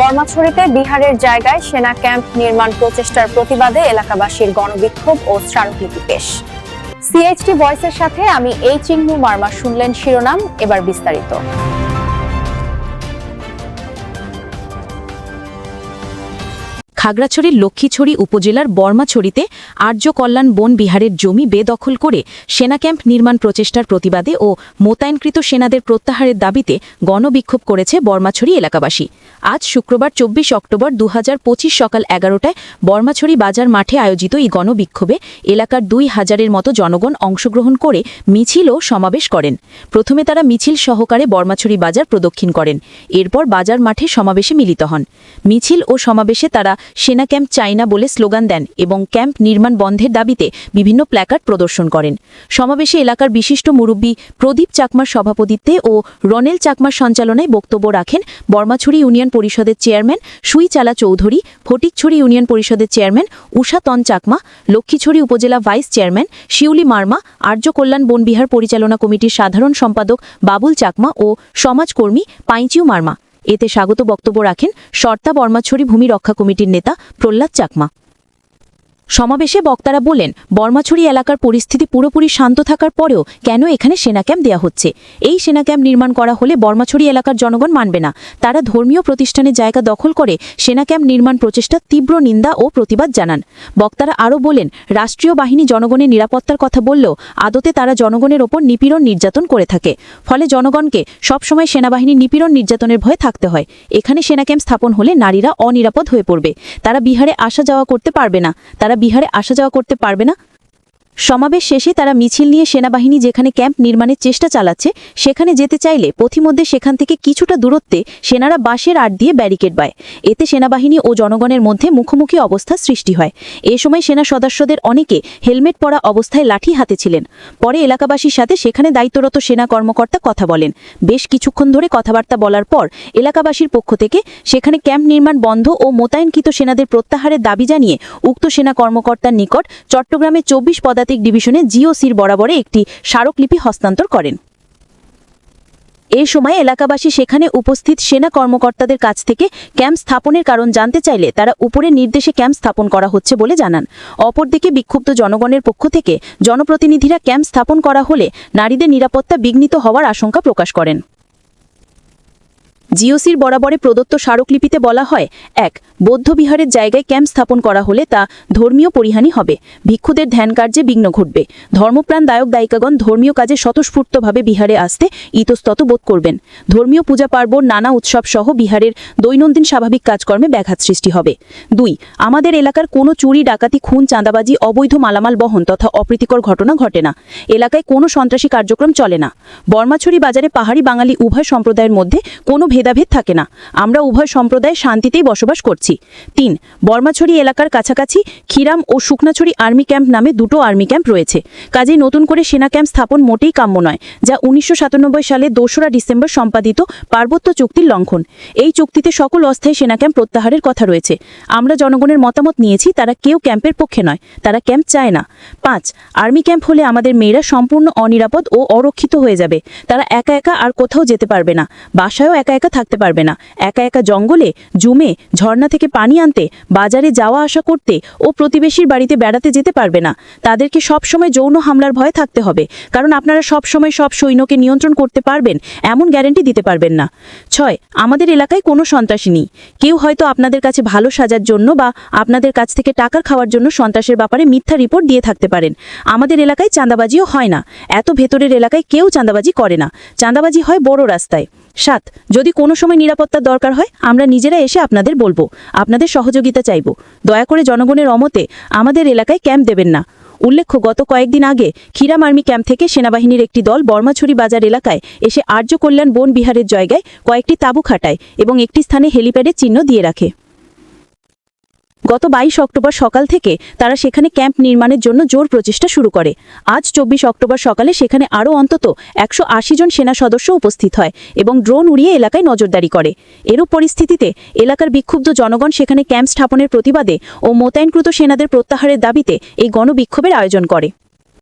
বর্মাছড়িতে বিহারের জায়গায় সেনা ক্যাম্প নির্মাণ প্রচেষ্টার প্রতিবাদে এলাকাবাসীর গণবিক্ষোভ ও স্মারকলিপি পেশ। সিএইচটি ভয়েসের সাথে আমি এই চিহ্ন মার্মা শুনলেন শিরোনাম, এবার বিস্তারিত। খাগড়াছড়ির লক্ষ্মীছড়ি উপজেলার বর্মাছড়িতে আর্য কল্যাণ বন বিহারের জমি বেদখল করে সেনা ক্যাম্প নির্মাণ প্রচেষ্টার প্রতিবাদে ও মোতায়েনকৃত সেনাদের প্রত্যাহারের দাবিতে গণবিক্ষোভ করেছে বর্মাছড়ি এলাকাবাসী। আজ শুক্রবার চব্বিশ অক্টোবর দু হাজার পঁচিশ সকাল এগারোটায় বর্মাছড়ি বাজার মাঠে আয়োজিত এই গণবিক্ষোভে এলাকার দুই হাজারের মতো জনগণ অংশগ্রহণ করে মিছিল ও সমাবেশ করেন। প্রথমে তারা মিছিল সহকারে বর্মাছড়ি বাজার প্রদক্ষিণ করেন। এরপর বাজার মাঠে সমাবেশে মিলিত হন। মিছিল ও সমাবেশে তারা সেনা ক্যাম্প চাই না বলে স্লোগান দেন এবং ক্যাম্প নির্মাণ বন্ধের দাবিতে বিভিন্ন প্ল্যাকার্ড প্রদর্শন করেন। সমাবেশে এলাকার বিশিষ্ট মুরব্বী প্রদীপ চাকমার সভাপতিত্বে ও রনেল চাকমার সঞ্চালনায় বক্তব্য রাখেন বর্মাছড়ি ইউনিয়ন পরিষদের চেয়ারম্যান সুইচালা চৌধুরী, ফটিকছড়ি ইউনিয়ন পরিষদের চেয়ারম্যান উষা তন চাকমা, লক্ষ্মীছড়ি উপজেলা ভাইস চেয়ারম্যান শিউলি মার্মা, আর্য কল্যাণ বনবিহার পরিচালনা কমিটির সাধারণ সম্পাদক বাবুল চাকমা ও সমাজকর্মী পাইচিউ মার্মা। এতে স্বাগত বক্তব্য রাখেন শর্তা বর্মাছড়ি ভূমি রক্ষা কমিটির নেতা প্রহ্লাদ চাকমা। সমাবেশে বক্তারা বলেন, বর্মাছড়ি এলাকার পরিস্থিতি পুরোপুরি শান্ত থাকার পরেও কেন এখানে সেনা ক্যাম্প দেওয়া হচ্ছে? এই সেনা ক্যাম্প নির্মাণ করা হলে বর্মাছড়ি এলাকার জনগণ মানবে না। তারা ধর্মীয় প্রতিষ্ঠানের জায়গা দখল করে সেনা ক্যাম্প নির্মাণ প্রচেষ্টা তীব্র নিন্দা ও প্রতিবাদ জানান। বক্তারা আরও বলেন, রাষ্ট্রীয় বাহিনী জনগণের নিরাপত্তার কথা বললেও আদতে তারা জনগণের ওপর নিপীড়ন নির্যাতন করে থাকে। ফলে জনগণকে সবসময় সেনাবাহিনীর নিপীড়ন নির্যাতনের ভয়ে থাকতে হয়। এখানে সেনা ক্যাম্প স্থাপন হলে নারীরা অনিরাপদ হয়ে পড়বে। তারা বিহারে আসা যাওয়া করতে পারবে না। তারা বিহারে আসা যাওয়া করতে পারবে না? সমাবেশ শেষে তারা মিছিল নিয়ে সেনাবাহিনী যেখানে ক্যাম্প নির্মাণের চেষ্টা চালাচ্ছে, সেখানে যেতে চাইলে পথিমধ্যে সেখান থেকে কিছুটা দূরত্বে সেনারা বাঁশের আট দিয়ে ব্যারিকেড বায়। এতে সেনাবাহিনী ও জনগণের মধ্যে মুখোমুখি অবস্থা সৃষ্টি হয়। এ সময় সেনা সদস্যদের অনেকে হেলমেট পরা অবস্থায় লাঠি হাতে ছিলেন। পরে এলাকাবাসীর সাথে সেখানে দায়িত্বরত সেনা কর্মকর্তা কথা বলেন। বেশ কিছুক্ষণ ধরে কথাবার্তা বলার পর এলাকাবাসীর পক্ষ থেকে সেখানে ক্যাম্প নির্মাণ বন্ধ ও মোতায়েনকৃত সেনাদের প্রত্যাহারের দাবি জানিয়ে উক্ত সেনা কর্মকর্তার নিকট চট্টগ্রামের চব্বিশ পদাতিক ডিভিশনে জিওসির বরাবরে একটি স্মারকলিপি হস্তান্তর করেন। এ সময় এলাকাবাসী সেখানে উপস্থিত সেনা কর্মকর্তাদের কাছ থেকে ক্যাম্প স্থাপনের কারণ জানতে চাইলে তারা উপরের নির্দেশে ক্যাম্প স্থাপন করা হচ্ছে বলে জানান। অপরদিকে বিক্ষুব্ধ জনগণের পক্ষ থেকে জনপ্রতিনিধিরা ক্যাম্প স্থাপন করা হলে নারীদের নিরাপত্তা বিঘ্নিত হওয়ার আশঙ্কা প্রকাশ করেন। জিওসির বরাবরে প্রদত্ত স্মারকলিপিতে বলা হয়, এক, বৌদ্ধবিহারের জায়গায় ক্যাম্প স্থাপন করা হলে তা ধর্মীয় পরিহানি হবে। ভিক্ষুদের ধ্যান কার্যে বিঘ্ন ঘটবে। ধর্মপ্রাণ দায়ক দায়িকাগণ ধর্মীয় কাজে স্বতঃস্ফূর্তভাবে বিহারে আসতে ইতস্তত বোধ করবেন। ধর্মীয় পূজা পার্বণ, নানা উৎসব সহ বিহারের দৈনন্দিন স্বাভাবিক কাজকর্মে ব্যাঘাত সৃষ্টি হবে। দুই, আমাদের এলাকার কোনো চুরি, ডাকাতি, খুন, চাঁদাবাজি, অবৈধ মালামাল বহন তথা অপ্রীতিকর ঘটনা ঘটে না। এলাকায় কোনো সন্ত্রাসী কার্যক্রম চলে না। বর্মাছড়ি বাজারে পাহাড়ি বাঙালি উভয় সম্প্রদায়ের মধ্যে কোনো ভেদাভেদ থাকে না। আমরা উভয় সম্প্রদায় শান্তিতেই বসবাস করছি। তিন, বর্মাছড়ি এলাকার কাছাকাছি খিরাম ও শুকনাছড়ি আর্মি ক্যাম্প নামে দুটো আর্মি ক্যাম্প রয়েছে। কাজেই নতুন করে সেনা ক্যাম্প স্থাপন মোটেই কাম্য নয়, যা উনিশশো সাতানব্বই সালে দোসরা ডিসেম্বর সম্পাদিত পার্বত্য চুক্তির লঙ্ঘন। এই চুক্তিতে সকল অস্থায়ী সেনা ক্যাম্প প্রত্যাহারের কথা রয়েছে। আমরা জনগণের মতামত নিয়েছি, তারা কেউ ক্যাম্পের পক্ষে নয়, তারা ক্যাম্প চায় না। পাঁচ, আর্মি ক্যাম্প হলে আমাদের মেয়েরা সম্পূর্ণ অনিরাপদ ও অরক্ষিত হয়ে যাবে। তারা একা একা আর কোথাও যেতে পারবে না। বাসায়ও একা একা থাকতে পারবে না। একা একা জঙ্গলে, জুমে, ঝর্ণা থেকে পানি আনতে, বাজারে যাওয়া আসা করতে ও প্রতিবেশীর বাড়িতে বেড়াতে যেতে পারবে না। তাদেরকে সবসময় যৌন হামলার ভয়ে থাকতে হবে, কারণ আপনারা সবসময় সব সৈন্যকে নিয়ন্ত্রণ করতে পারবেন, এমন গ্যারেন্টি দিতে পারবেন না। ছয়, আমাদের এলাকায় কোনো সন্ত্রাসী নেই। কেউ হয়তো আপনাদের কাছে ভালো সাজার জন্য বা আপনাদের কাছ থেকে টাকার খাওয়ার জন্য সন্ত্রাসের ব্যাপারে মিথ্যা রিপোর্ট দিয়ে থাকতে পারেন। আমাদের এলাকায় চাঁদাবাজিও হয় না। এত ভেতরের এলাকায় কেউ চাঁদাবাজি করে না। চাঁদাবাজি হয় বড় রাস্তায়। সাত, যদি কোনো সময় নিরাপত্তার দরকার হয়, আমরা নিজেরা এসে আপনাদের বলব, আপনাদের সহযোগিতা চাইব। দয়া করে জনগণের অমতে আমাদের এলাকায় ক্যাম্প দেবেন না। উল্লেখ্য, গত কয়েকদিন আগে খিরাম আর্মি ক্যাম্প থেকে সেনাবাহিনীর একটি দল বর্মাছুরি বাজার এলাকায় এসে আর্য কল্যাণ বন বিহারের জায়গায় কয়েকটি তাঁবু খাটায় এবং একটি স্থানে হেলিপ্যাডের চিহ্ন দিয়ে রাখে। গত বাইশ অক্টোবর সকাল থেকে তারা সেখানে ক্যাম্প নির্মাণের জন্য জোর প্রচেষ্টা শুরু করে। আজ চব্বিশ অক্টোবর সকালে সেখানে আরও অন্তত একশো আশি জন সেনা সদস্য উপস্থিত হয় এবং ড্রোন উড়িয়ে এলাকায় নজরদারি করে। এরূপ পরিস্থিতিতে এলাকার বিক্ষুব্ধ জনগণ সেখানে ক্যাম্প স্থাপনের প্রতিবাদে ও মোতায়েনকৃত সেনাদের প্রত্যাহারের দাবিতে এই গণবিক্ষোভের আয়োজন করে।